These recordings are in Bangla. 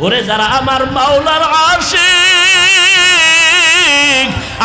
ওরে যারা আমার মাওলার আসে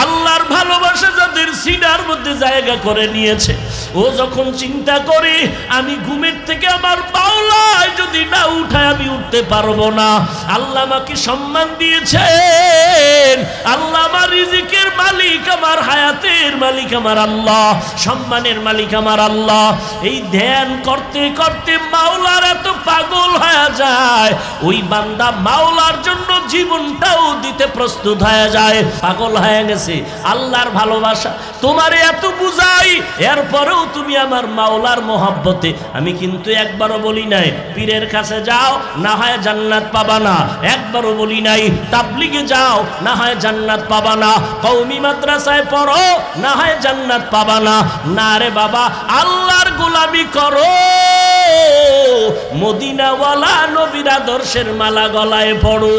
আল্লাহর ভালোবাসা যাদের সিনার মধ্যে জায়গা করে নিয়েছে ও যখন চিন্তা করে, আমি ঘুমের থেকে আমার মাওলায় যদি না উঠায়, আমি উঠতে পারব না। আল্লাহ আমাকে সম্মান দিয়েছেন। আল্লাহ আমার রিজিকের মালিক, আমার হায়াতের মালিক আমার আল্লাহ, সম্মানের মালিক আমার আল্লাহ। এই ধ্যান করতে করতে মাওলার এত পাগল হয়ে যায়। ওই বান্দা মাওলার জন্য জীবনটাও দিতে প্রস্তুত হয়ে যায়। পাগল হয়ে গেছে। আল্লাহর ভালোবাসা তোমারে এত বুঝাই, এরপরেও তুমি আমার মাওলার মোহাব্বতে। আমি কিন্তু একবারও বলি নাই, পীরের কাছে যাও, না হয় জান্নাত পাবা না। একবারও বলি নাই, তাবলিগে যাও, না হয় জান্নাত পাবা না। কৌমি মাদ্রাসায় পড়ো, না হয় জান্নাত পাবা না। না রে বাবা, আল্লাহর গোলামি করো। মদিনাওয়ালা নবীর আদর্শের মালা গলায় পড়ো।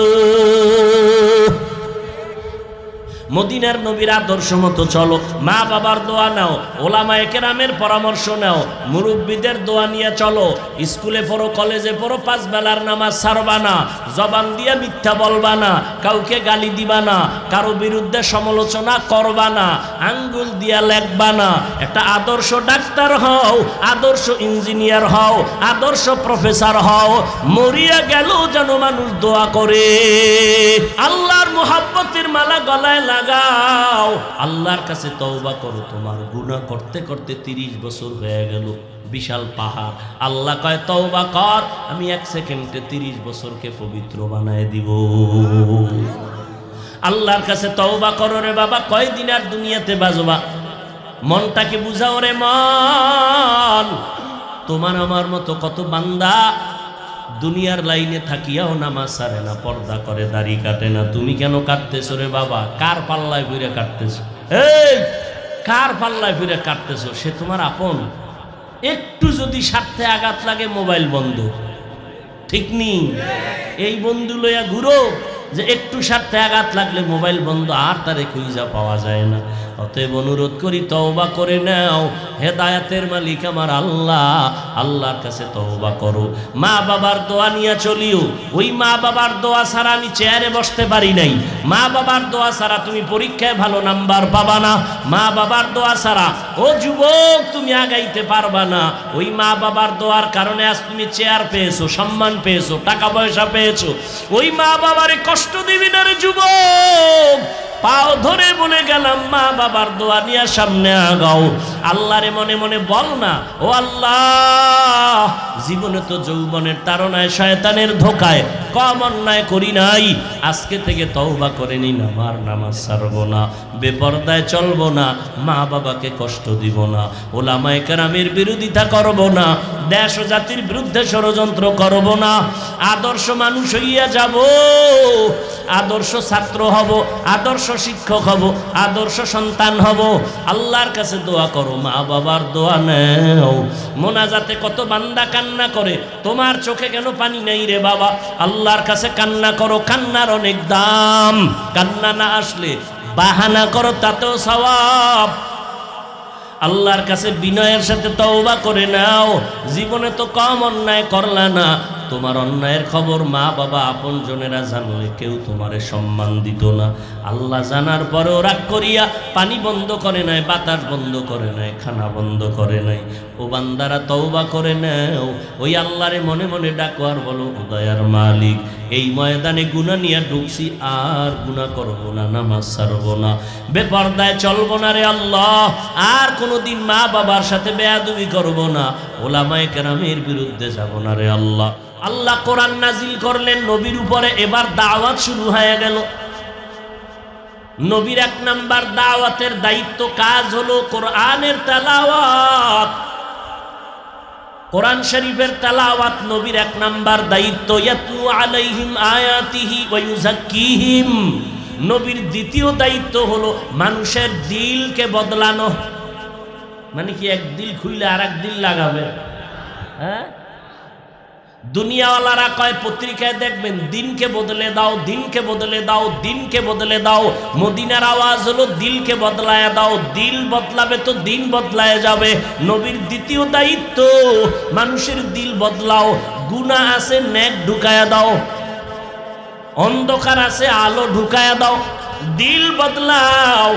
মদিনার নবীর আদর্শ মতো চলো। মা বাবার দোয়া নাও, ওলামায়ে কেরামের পরামর্শ নাও, মুরব্বীদের দোয়া নিয়ে চলো। স্কুলে পড়ো, কলেজে পড়ো, পাঁচ বেলার নামাজ ছাড়বা না, জবান দিয়ে মিথ্যা বলবা না, কাউকে গালি দিবা না, কারও বিরুদ্ধে সমালোচনা করবা না, আঙ্গুল দিয়া লেখবা না। একটা আদর্শ ডাক্তার হও, আদর্শ ইঞ্জিনিয়ার হও, আদর্শ প্রফেসর হও, মরিয়া গেল যেন মানুষ দোয়া করে। আল্লাহর মোহাব্বতের মালা গলায় লাগাও। আল্লাহর কাছে তওবা করো। তোমার গুনাহ করতে করতে তিরিশ বছর হয়ে গেল। বিশাল পাহাড়। আল্লাহ কয়, তওবা কর, আমি এক সেকেন্ডে তিরিশ বছরকে পবিত্র বানায় দিব। আল্লাহর কাছে তওবা করো রে বাবা, কয়দিন আর দুনিয়াতে বাজবা? মনটাকে বুঝাও রে মন। তোমার আমার মতো কত বান্দা দুনিয়ার লাইনে থাকিয়াও নামাজ সারে না, পর্দা করে, দাড়ি কাটে না। তুমি কেন কাটতেছো রে বাবা? কার পাল্লায় ফিরে কাটতেছো? এই, কার পাল্লায় ফিরে কাটতেছো? সে তোমার আপন। একটু যদি স্বার্থে আঘাত লাগে, মোবাইল বন্ধ। ঠিক নেই এই বন্ধু লইয়া ঘুরো, যে একটু স্বার্থে আঘাত লাগলে মোবাইল বন্ধ, আর তারে খুঁজা পাওয়া যায় না। অতএব অনুরোধ করি, তওবা করে নাও। হেদায়াতের মালিক আমার আল্লাহ। আল্লাহর কাছে তওবা করো। মা বাবার দোয়া নিয়ে চলিও। ওই মা বাবার দোয়া ছাড়া আমি চেয়ারে বসতে পারি নাই। মা বাবার দোয়া ছাড়া তুমি পরীক্ষায় ভালো নাম্বার পাবা না। মা বাবার দোয়া ছাড়া, ও যুবক, তুমি আগাইতে পারবা না। ওই মা বাবার দোয়ার কারণে আজ তুমি চেয়ার পেয়েছ, সম্মান পেয়েছ, টাকা পয়সা পেয়েছ। ওই মা বাবারে কষ্ট দিবি না রে যুবক। পাও ধরে বলে গেলাম, মা বাবার দোয়া নিয়ে সামনে আগাও। আল্লাহরে মনে মনে বল না, ও আল্লাহ, জীবনে তো যৌবনের তারনায় শয়তানের ধোকায়, কম অন্যায় করি নাই। আজকে থেকে তওবা করে নিন, আমার নামাজ ছাড়বো না, বেপরদায় চলবো না, মা বাবাকে কষ্ট দিব না, ওলামায় কেরামের বিরোধিতা করব না, দেশ ও জাতির বিরুদ্ধে ষড়যন্ত্র করব না, আদর্শ মানুষ হইয়া যাব। আদর্শ ছাত্র হব, আদর্শ শিক্ষক হব, আদর্শ সন্তান হব। আল্লাহর কাছে দোয়া করো, মা বাবার দোয়া নেও। মোনাজাতে কত বান্দা কান্না করে, তোমার চোখে কেন পানি নেই রে বাবা? আল্লাহর কাছে কান্না করো, কান্নার অনেক দাম। কান্না না আসলে বাহানা করো, তাতেও সওয়াব। আল্লাহর কাছে বিনয়ের সাথে তওবা করে নাও। জীবনে তো কম অন্যায় করলা না। তোমার অন্যায়ের খবর মা বাবা আপন জনেরা জানলে কেউ তোমারে সম্মান দিত না। আল্লাহ জানার পরেও রাগ করিয়া পানি বন্ধ করে নাই বাতাস বন্ধ করে নাই খানা বন্ধ করে নাই ও বান্দারা তওবা করে নাও। ওই আল্লাহরে মনে মনে ডাকো আর বলো, উদয়ার মালিক, এই ময়দানে গুণা নিয়ে ঢুকছি, আর গুণা করব না, নামাজ ছাড়বো না। বেপর্দায় চলবো না রে আল্লাহ, আর কোনোদিন মা বাবার সাথে বেয়াদুবি করব না। ওলামায় কেরামের বিরুদ্ধে যাব না রে আল্লাহ। আল্লাহ কোরআন নাজিল করলেন, নবীর উপরে এবার দাওয়াত শুরু হয়ে গেল। নবীর এক নাম্বার দাওয়াতের দায়িত্ব কাজ হলো কোরআনের তালাওয়াত। কোরআন শরীফের তালাওয়াত নবীর এক নাম্বার দায়িত্ব। ইয়াতলু আলাইহিম আয়াতিহি ওয়া ইউযাক্কিহিম। নবীর দ্বিতীয় দায়িত্ব হলো মানুষের দিলকে বদলানো। মানে কি এক দিল খুইলে আর দিল লাগাবে? হ্যাঁ? দুনিয়াওয়ালারা কয়, পত্রিকায় দেখবেন, দিনকে বদলে দাও, দিনকে বদলে দাও, দিনকে বদলে দাও। মদিনার আওয়াজ হলো, দিলকে বদলায় দাও, দিল বদলাবে তো দিন বদলায় যাবে। নবীর দ্বিতীয় দায়িত্ব, মানুষের দিল বদলাও গুণা আছে নেক ঢুকায়া দাও। অন্ধকার আছে, আলো ঢুকায়া দাও। দিল বদলাও।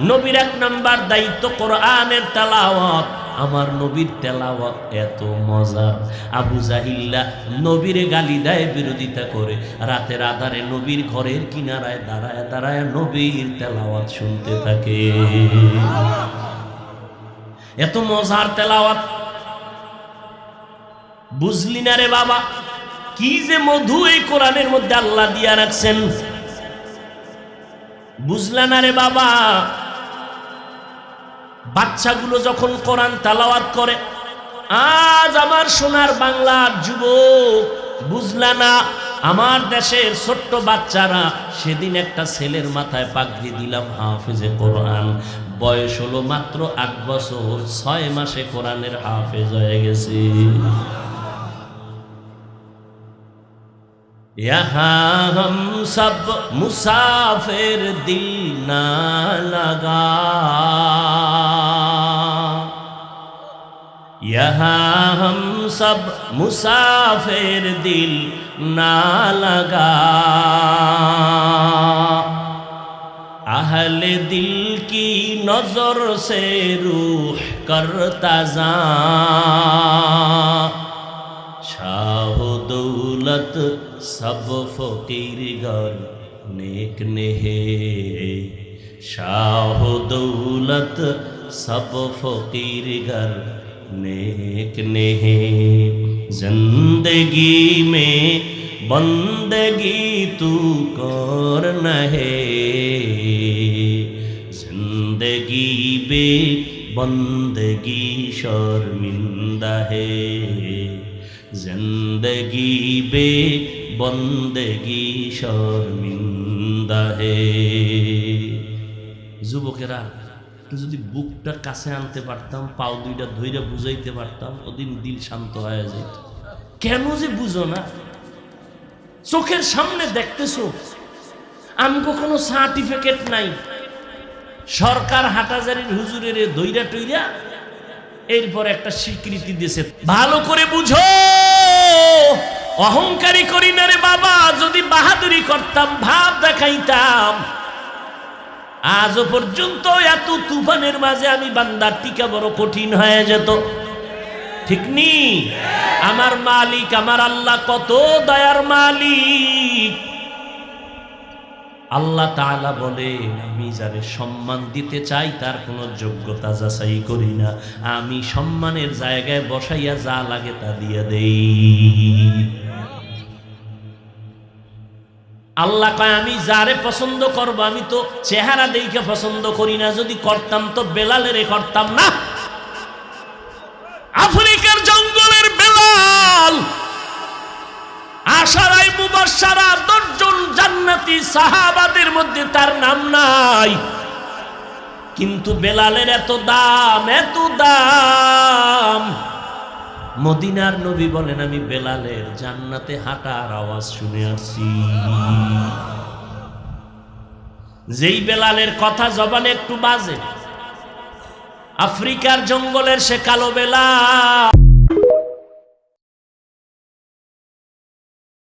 নবীর এক নাম্বার দায়িত্ব, কোরআনের তেলাওয়াত। আমার নবীর তেলাওয়াত এত মজার। আবু জাহিল্লা নবীরে গালি দেয় বিরোধিতা করে। রাতের আধারে নবীর ঘরের কিনারায় দাঁড়ায় দাঁড়ায় নবীর তেলাওয়াত শুনতে থাকে। এত মজার তেলাওয়াত। বুঝলি না রে বাবা, কি যে মধু এই কোরআনের মধ্যে আল্লাহ দিয়া রাখছেন। বুঝলা না রে বাবা বাচ্চাগুলো যখন কোরআন তালাওয়াত করে আজ আমার সোনার বাংলার যুবক বুঝলা না আমার দেশের ছোট্ট বাচ্চারা সেদিন একটা ছেলের মাথায় পাগড়ি দিলাম হাফেজে কোরআন বয়স হলো মাত্র আট বছর ছয় মাসে কোরআনের হাফেজ হয়ে গেছে यहाँ हम सब मुसाफिर दिल ना लगा यहाँ हम सब मुसाफिर दिल ना लगा अहल दिल की नजर से रूह करता जा शाह दौलत सब फकीरगर नेक नेहे शाह दौलत सब फकीरगर ফকির গর নেক নেহে जिंदगी में बंदगी तू कर नहे जिंदगी बे बंदगी शर्मिंदा है जिंदगी बे बंदगी शर्मिंदा है যুবকেরা একটু যদি বুকটা কাছে আনতে পারতাম, পাও দুইটা ধইরা বুঝাইতে পারতাম, ওদিন দিল শান্ত হয়ে যেত কেন যে বুঝো না? চোখের সামনে দেখতেছো, আমি কোনো সার্টিফিকেট নাই। সরকার হাটাজারির হুজুরের দইরা টইরা এরপর একটা স্বীকৃতি দিয়েছে। ভালো করে বুঝো! অহংকারী করি না রে বাবা, যদি বাহাদুরি করতাম, ভাব দেখাইতাম। আজও পর্যন্ত এত তুফানের মাঝে আমি বান্দার টিকা বড় কঠিন হয়ে যেত। ঠিক নি? আমার মালিক, আমার আল্লাহ কত দয়ার মালিক। আল্লাহ তাআলা বলে আমি যারে সম্মান দিতে চাই, তার কোনো যোগ্যতা যাচাই করি না। আমি সম্মানের জায়গায় বসাইয়া যা লাগে তা দিয়ে দেই। আল্লাহ কয়, আমি যারে পছন্দ করব, আমি তো চেহারা দেখে পছন্দ করি না। যদি করতাম তো বেলালেরে করতাম না। আফ্রিকার জঙ্গলের বেলাল আশারাই মুবাসারা দশজন জান্নাতি সাহাবাদের মধ্যে তার নাম নাই। কিন্তু বেলালের এত দাম এত দাম। মদিনার নবী বলেন, আমি বেলালের জান্নাতে হাঁটার আওয়াজ শুনে আসছি। যেই বেলালের কথা জবানে একটু বাজে, আফ্রিকার জঙ্গলের সে কালো বেলা